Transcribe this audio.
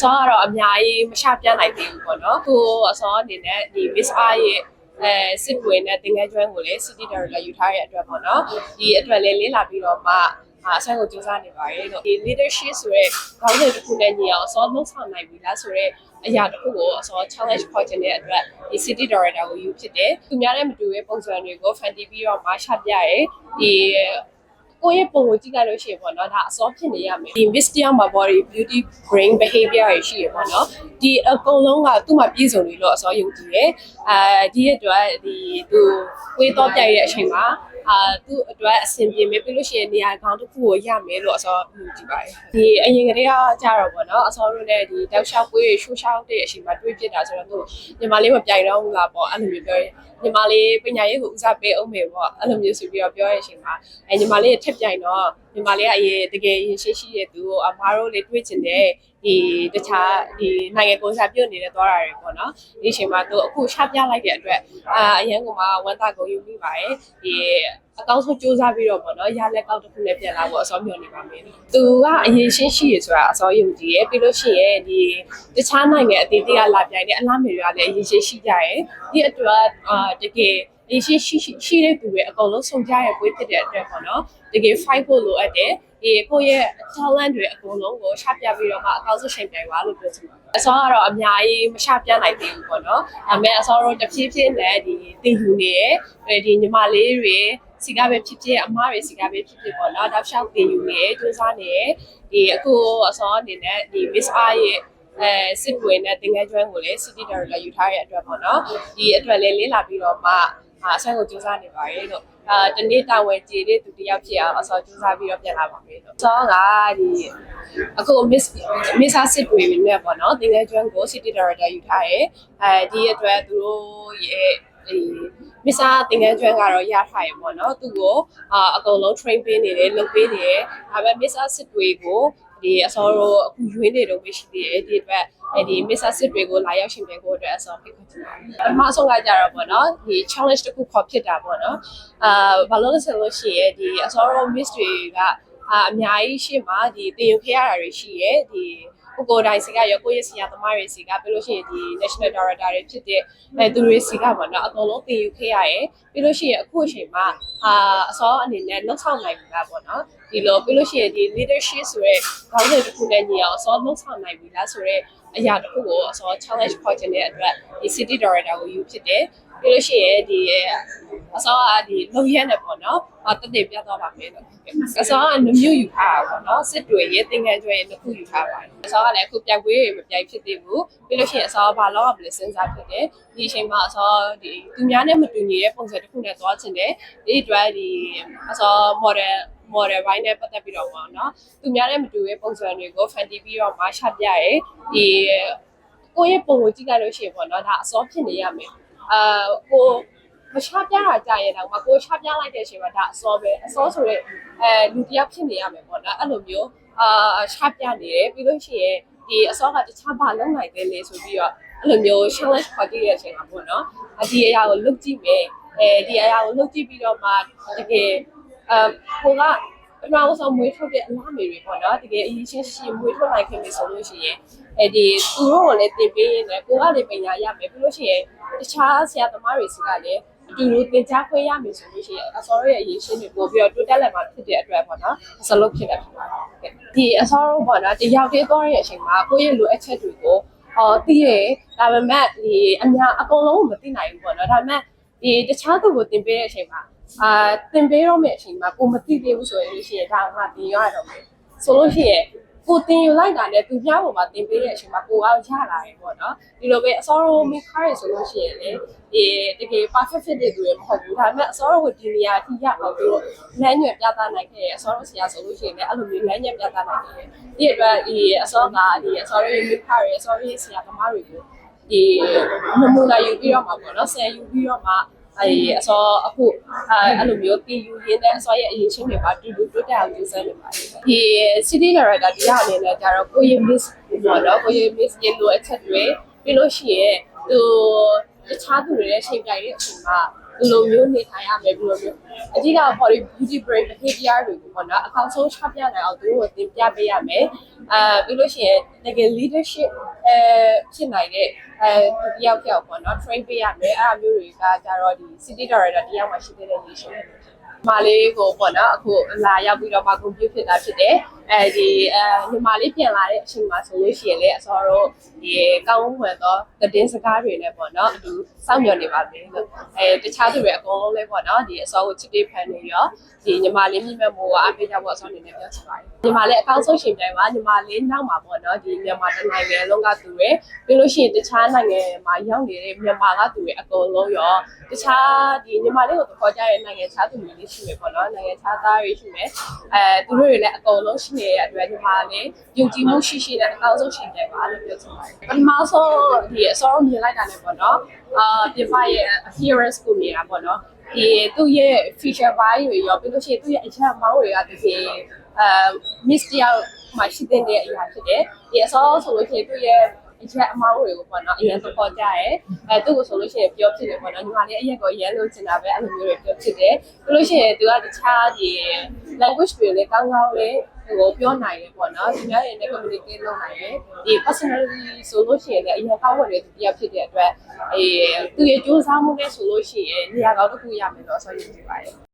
အစောကတော့အများကြီးမရှာပြနိုင်သေးဘူးပေါ့နော်ကိုအစောအနေနဲ့ဒီ Miss R ရဲ့အဲစစ်ဝင်တဲ့တင်ငယ်ကျွမ်းကိုလည်း City Director ယူထားရတဲ့အတွက်ပေါ့နော်ဒီအတွက်လည်းလင်းလာပြီးတော့မှအာအဆိုင်ကိုစူးစမ်းနေပါတယ်လို့ဒီ leadership ဆိုရဲခေါင်းစဉ်တစ်ခုနဲ့ညီအောင်အစောလုံးဆောင်နိုင်ပြီလားဆိုရဲအရာတစ်ခုကိုအစော challenge ခေါ်ခြင်းတဲ့အတွက်ဒီ city director ကိုယူဖြစ်တယ်သူများနဲ့မတူတဲ့ပုံစံတွေကို fan တီးပြီးတော့မှရှာပြရဲဒီ ကိုယ့်ရဲ့ပုံကိုကြည့်လိုက်လို့ရှိရင်ပေါ့နော်ဒါအစောဖြစ်နေရမယ်ဒီ miss တယောက်မှာ body beauty brain behavior တွေရှိရပေါ့နော်ဒီအကုန်လုံးကသူ့မှာပြည့်စုံနေလို့အစောယုံကြည်တယ်အဲဒီအတွက်ဒီသူဝေးတော့ပြရဲ့အချိန်မှာအာသူ့အတွက်အဆင်ပြေမယ်ပြီးလို့ရှိရင်နေရာကောင်းတစ်ခုကိုရမယ်လို့အစောယူကြည့်ပါတယ်ဒီအရင်ကတည်းကကြာတော့ပေါ့နော်အစောတို့လည်းဒီတောက်လျှောက်ပွေးရှိုးရှောက်တဲ့အချိန်မှာတွေးပြစ်တာဆိုတော့သူညီမလေးမပြိုင်တော့ဘူးလားပေါ့အဲ့လိုမျိုးပြောရင်ညီမလေးပညာရေးကိုဦးစားပေးအောင်မယ်ပေါ့အဲ့လိုမျိုးဆိုပြီးတော့ပြောရတဲ့အချိန်မှာအဲညီမလေးထက်ပြိုင်တော့ညီမလေးကအရင်တကယ်ရင်ရှိရှိရဲ့သူကိုအမားတို့လေးတွေးချင်တယ်ဒီတခြားဒီနိုင်ငံကိုစားပြုတ်နေတဲ့သွားတာတွေပေါ့နော်ဒီအချိန်မှာသူအခုချပြလိုက်တဲ့အတွက်အာအရန်ကမှဝမ်းသာကုန်ယူမိပါတယ်ဒီအကောင်းဆုံးစူးစမ်းပြီးတော့ပေါ့နော်ရလက်ကောက်တစ်ခုနဲ့ပြန်လာဖို့အစောမျှော်နေပါမယ်။သူကအရင်ရှင်းရှိရဆိုတာအစောယုံကြည်ရပြီးလို့ရှိရင်ဒီတခြားနိုင်ငံအသေးသေးကလာပြိုင်တဲ့အလားမေတွေကလည်းအရင်ရှင်းရှိကြရ။ဒီအတွက်အာတကယ် အရင်ရှင်းရှိရှိတဲ့သူတွေအကုန်လုံးစုံကြရပွဲဖြစ်တဲ့အတွက်ပေါ့နော်။တကယ် fight ဖို့လိုအပ်တယ်။ဒီကိုယ့်ရဲ့ talent တွေအကုန်လုံးကိုချပြပြီးတော့မှအကောင်းဆုံးချိန်ပြိုင်ပါလို့ပြောချင်ပါတယ်။အစောကတော့အများကြီးမချပြနိုင်သေးဘူးပေါ့နော်။ဒါပေမဲ့အစောတော့တဖြည်းဖြည်းနဲ့ဒီတင်ယူနေရဒီညီမလေးတွေစီကပဲဖြစ်ဖြစ်အမားတွေစီကပဲဖြစ်ဖြစ်ပေါ့နော်တောက်လျှောက်တင်ယူနေစူးစမ်းနေဒီအခုအစောအနေနဲ့ဒီ Miss R ရဲ့အဲစစ်ဝင်တဲ့တင်ငယ်ကျွမ်းကိုလည်း City Director ယူထားရတဲ့အတွက်ပေါ့နော်ဒီအတွက်လည်းလင်းလာပြီးတော့မှ အာအဆိုင်ကိုစူးစမ်းနေပါတယ်လို့အာတနေ့တာဝန်ကြည်တဲ့သူတယောက်ဖြစ်အောင်အစောစူးစမ်းပြီးတော့ပြန်လာပါမယ်လို့စောကဒီအခု Miss Miss R စစ်ဝင်နဲ့ပေါ့နော်တင်ငယ်ကျွမ်းကို City Director ယူထားရအဲဒီအတွက်သူတို့ရဲ့ဒီမစ္စာတင်ငန်းကျွမ်းကတော့ရထားရပေါ့နော်သူ့ကိုအာအကုန်လုံး train ပေးနေတယ်လုပ်ပေးနေတယ်ဒါပေမဲ့မစ္စာစစ်တွေကို ဒီအစောတော့အခုရွေးနေတော့မရှိသေးတယ်ဒီအတွက်အဲဒီမစ္စာစစ်တွေကိုလာရောက်ရှင်ပြဖို့အတွက်အစောဖိတ်ခေါ်ချင်ပါတယ်ပထမဆုံးကကြတော့ပေါ့နော်ဒီ challenge တစ်ခုခေါ်ဖြစ်တာပေါ့နော်အာဘာလို့လဲဆိုလို့ရှိရင်ဒီအစောတော့ miss တွေကအာအများကြီးရှေ့မှာဒီတင်ယူခဲ့ရတာတွေရှိရဲဒီ ကိုကိုတိုင်းစီကရောကိုရဲ့စီရသမားတွေစီကပြီးလို့ရှိရင်ဒီ national director တွေဖြစ်တဲ့အဲသူတွေစီကပေါ့နော်အကုန်လုံးတင်ယူခဲ့ရတယ်ပြီးလို့ရှိရင်အခုအချိန်မှာအာအစောအနေနဲ့လှုပ်ဆောင်နိုင်ပြီလားပေါ့နော်ဒီလိုပြီးလို့ရှိရင်ဒီ leadership ဆိုရဲခေါင်းစဉ်တစ်ခုနဲ့ညီအောင်အစောလှုပ်ဆောင်နိုင်ပြီလားဆိုရဲအရာတစ်ခုကိုအစော challenge ခေါ်ခြင်းတဲ့အတွက်ဒီ city director ကိုယူဖြစ်တယ် ပြီးလို့ရှိရင်ဒီအစောကဒီလုံရဲနေပေါ့နော်အတက်တက်ပြသွားပါမယ်လို့အစောကနှမျိုးယူထားတာပေါ့နော်စစ်တွေရဲ့သင်္ကန်းကျွဲရဲ့တစ်ခုယူထားပါတယ်အစောကလည်းအခုပြိုက်ပွဲတွေမပြိုက်ဖြစ်သေးဘူးပြီးလို့ရှိရင်အစောကဘာလို့မလဲစဉ်းစားဖြစ်တယ်ဒီအချိန်မှာအစောဒီသူများနဲ့မတူညီတဲ့ပုံစံတစ်ခုနဲ့သွားချင်တယ်ဒီအတွက်ဒီအစော model model ဘိုင်းနဲ့ပတ်သက်ပြီးတော့ပေါ့နော်သူများနဲ့မတူတဲ့ပုံစံတွေကို fan တီးပြီးတော့မချပြရဲဒီကိုယ့်ရဲ့ပုံကိုကြည့်လိုက်လို့ရှိရင်ပေါ့နော်ဒါအစောဖြစ်နေရမယ် အာကိုမချပြတာကြာရင်တော့မကိုချပြလိုက်တဲ့အချိန်မှာဒါအစောပဲအစောဆိုတဲ့အဲလူတစ်ယောက်ဖြစ်နေရမယ်ပေါ့နော်အဲ့လိုမျိုးအာချပြနေတယ်ပြီးလို့ရှိရင်ဒီအစောကတခြားဘာလုပ်နိုင်သေးလဲဆိုပြီးတော့အဲ့လိုမျိုး challenge ခေါ်ကြည့်တဲ့အချိန်မှာပေါ့နော်ဒီအရာကိုလုပ်ကြည့်မယ်အဲဒီအရာကိုလုပ်ကြည့်ပြီးတော့မှတကယ်အဟိုကပထမဆုံးမွေးထုတ်တဲ့အလားမေတွေပေါ့နော်တကယ်အရင်ချင်းရှိမွေးထုတ်နိုင်ခင်ပြီဆိုလို့ရှိရင် အဲဒီသူတို့ကိုလည်းတင်ပေးရင်လည်းကိုကလည်းပညာရမယ်ပြီးလို့ရှိရင်တခြားဆရာသမားတွေစီကလည်းအတူတူသင်ကြားခွင့်ရမယ်ဆိုလို့ရှိရင်အစောရရဲ့အရေးရှင်းတွေပို့ပြီးတော့တိုးတက်လာမှာဖြစ်တဲ့အတွက်ပေါ့နော်အစလုံးဖြစ်တာဖြစ်ပါတယ်ဒီအစောရောပေါ့နော်တယောက်တည်းသွားတဲ့အချိန်မှာကိုယ့်ရဲ့လိုအပ်ချက်တွေကိုအော်သိရဒါပေမဲ့ဒီအများအကုန်လုံးမသိနိုင်ဘူးပေါ့နော်ဒါပေမဲ့ဒီတခြားသူကိုသင်ပေးတဲ့အချိန်မှာအာသင်ပေးတော့မယ့်အချိန်မှာကိုမသိသေးဘူးဆိုရင်ရှိရင်ဒါကသင်ရတော့မယ်ဆိုလို့ရှိရင် ကိုတင်ယူလိုက်တာနဲ့သူပြားပေါ်မှာတင်ပေးတဲ့အချိန်မှာကိုအောင်ရလာတယ်ပေါ့နော်ဒီလိုပဲအစောရောမိခါရဆိုလို့ရှိရင်လေဒီတကယ် perfect fit တဲ့သူတွေမဟုတ်ဘူးဒါပေမဲ့အစောရောကိုဒီနေရာထိရအောင်သူတို့လမ်းညွှန်ပြသနိုင်ခဲ့ရအစောရောဆရာဆိုလို့ရှိရင်လည်းအဲ့လိုမျိုးလမ်းညွှန်ပြသနိုင်ခဲ့ဒီအတွက်ဒီအစောကဒီအစောရောမိခါရအစောရောဆရာသမားတွေကိုဒီနမူနာယူပြီးတော့မှာပေါ့နော်ဆယ်ယူပြီးတော့မှာ အဲအစောအခုအဲအဲ့လိုမျိုးတင်ယူရင်းနဲ့အစောရဲ့အရေးချင်းတွေပါတူတူတိုးတက်အောင်ကြိုးစားနေပါတယ်ဒီ city director ဒီအနေနဲ့ကြတော့ကိုရင် miss ပေါ့နော်ကိုရင် miss ရင်လိုအချက်တွေပြီးလို့ရှိရင်သူတခြားသူတွေနဲ့ချိန်ပြိုင်တဲ့အချိန်မှာ ဘယ်လိုမျိုးနေထိုင်ရမယ်ဘယ်လိုမျိုးအဓိက body beauty brain behavior တွေကိုပေါ့နော်အကောင်းဆုံးချပြနိုင်အောင်သူတို့ကိုသင်ပြပေးရမယ်အာပြီးလို့ရှိရင်တကယ် leadership အဲဖြစ်နိုင်တဲ့အဲတယောက်တယောက်ပေါ့နော် train ပေးရမယ်အဲ့အမျိုးတွေကကြတော့ဒီ city director တယောက်မှရှိသေးတဲ့နေရှင်မလေးကိုပေါ့နော်အခုလာရောက်ပြီးတော့မှ compute ဖြစ်တာဖြစ်တယ် အဲဒီအဲညီမလေးပြန်လာတဲ့အချိန်မှာဆိုလို့ရှိရင်လေအစောတော့ဒီကောင်းဝင်သောသတင်းစကားတွေနဲ့ပေါ့နော်အတူစောင့်မျှော်နေပါမယ်လို့အဲတခြားသူတွေအကုန်လုံးလည်းပေါ့နော်ဒီအစောကိုချစ်တေးဖန်နေရောဒီညီမလေးမိမဲ့မိုးကအပေးကြဖို့အစောအနေနဲ့ပြောချင်ပါတယ်ညီမလေးအကောင်းဆုံးရှင်ပြိုင်ပါညီမလေးနောက်မှာပေါ့နော်ဒီမြန်မာတိုင်းနိုင်ငံလုံးကသူတွေပြီးလို့ရှိရင်တခြားနိုင်ငံမှာရောက်နေတဲ့မြန်မာကသူတွေအကုန်လုံးရောတခြားဒီညီမလေးကိုခေါ်ကြတဲ့နိုင်ငံခြားသူတွေလေးရှိမယ်ပေါ့နော်နိုင်ငံခြားသားတွေရှိမယ်အဲသူတို့တွေလည်းအကုန်လုံးရှိနေတဲ့အတွက်ညီမလေးယုံကြည်မှုရှိရှိနဲ့အကောင်းဆုံးရှင်ပြိုင်ပါလို့ပြောချင်ပါတယ်ပထမဆုံးဒီအစောမြင်လိုက်တာလည်းပေါ့နော်အာပြပရဲ့ appearance ကိုမြင်တာပေါ့နော်ဒီသူ့ရဲ့ feature ဘိုင်းတွေရောပြီးလို့ရှိရင်သူ့ရဲ့အချက်အမောင်းတွေကတကယ်အဲ miss တယောက်မှရှိတဲ့အရာဖြစ်တယ်ဒီအစောဆိုလို့ရှိရင်သူ့ရဲ့အချက်အမောင်းတွေကိုပေါ့နော်အရင်သဘောကျရဲအဲသူ့ကိုဆိုလို့ရှိရင်ပြောဖြစ်တယ်ပေါ့နော်ညီမလေးအရက်ကိုရမ်းလို့ချင်တာပဲအဲ့လိုမျိုးတွေပြောဖြစ်တယ်ပြီးလို့ရှိရင်သူကတခြားဒီ language တွေလည်းကောင်းကောင်းလေး ဟိုပြောနိုင်တယ်ပေါ့နော်ဒီများတွေနဲ့ communicate လုပ်နိုင်တယ်ဒီ personality ဆိုလို့ရှိရင်လည်းအရင်ကောင်းဝင်တဲ့သူတစ်ယောက်ဖြစ်တဲ့အတွက်အဲသူရဲ့ကြိုးစားမှုနဲ့ဆိုလို့ရှိရင်နေရာကောင်းတစ်ခုရမယ်တော့ဆိုရင်ဖြစ်ပါတယ်